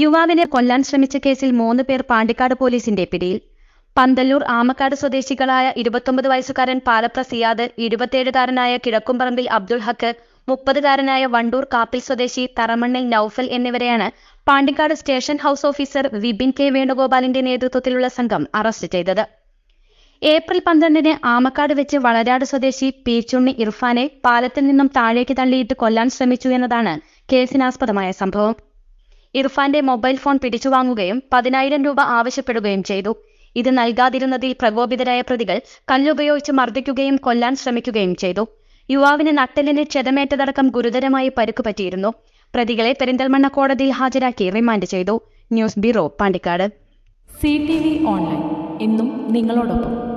യുവാവിനെ കൊല്ലാൻ ശ്രമിച്ച കേസിൽ മൂന്ന് പേർ പാണ്ടിക്കാട് പോലീസിന്റെ പിടിയിൽ. പന്തല്ലൂർ ആമക്കാട് സ്വദേശികളായ ഇരുപത്തൊമ്പത് വയസ്സുകാരൻ പാലപ്ര സിയാദ് ഇരുപത്തിയേഴുകാരനായ കിഴക്കുംപറമ്പിൽ അബ്ദുൾ ഹക്ക് മുപ്പതുകാരനായ വണ്ടൂർ കാപ്പിൽ സ്വദേശി തറമണ്ണിൽ നൌഫൽ എന്നിവരെയാണ് Pandikkad station house officer Vipin K വേണുഗോപാലിന്റെ നേതൃത്വത്തിലുള്ള സംഘം അറസ്റ്റ് ചെയ്തത്. ഏപ്രിൽ പന്ത്രണ്ടിന് ആമക്കാട് വെച്ച് വളരാട് സ്വദേശി പീച്ചുണ്ണി ഇർഫാനെ പാലത്തിൽ നിന്നും താഴേക്ക് തള്ളിയിട്ട് കൊല്ലാൻ ശ്രമിച്ചു എന്നതാണ് കേസിനാസ്പദമായ സംഭവം. ഇർഫാന്റെ മൊബൈൽ ഫോൺ പിടിച്ചുവാങ്ങുകയും പതിനായിരം രൂപ ആവശ്യപ്പെടുകയും ചെയ്തു. ഇത് നൽകാതിരുന്നതിൽ പ്രകോപിതരായ പ്രതികൾ കല്ലുപയോഗിച്ച് മർദ്ദിക്കുകയും കൊല്ലാൻ ശ്രമിക്കുകയും ചെയ്തു. യുവാവിന് നട്ടലിന് ക്ഷതമേറ്റതടക്കം ഗുരുതരമായി പരുക്കുപറ്റിയിരുന്നു. പ്രതികളെ പെരിന്തൽമണ്ണ കോടതിയിൽ ഹാജരാക്കി റിമാൻഡ് ചെയ്തു. News bureau Pandikkad. C T V online. ഇന്നും നിങ്ങളോടൊപ്പം.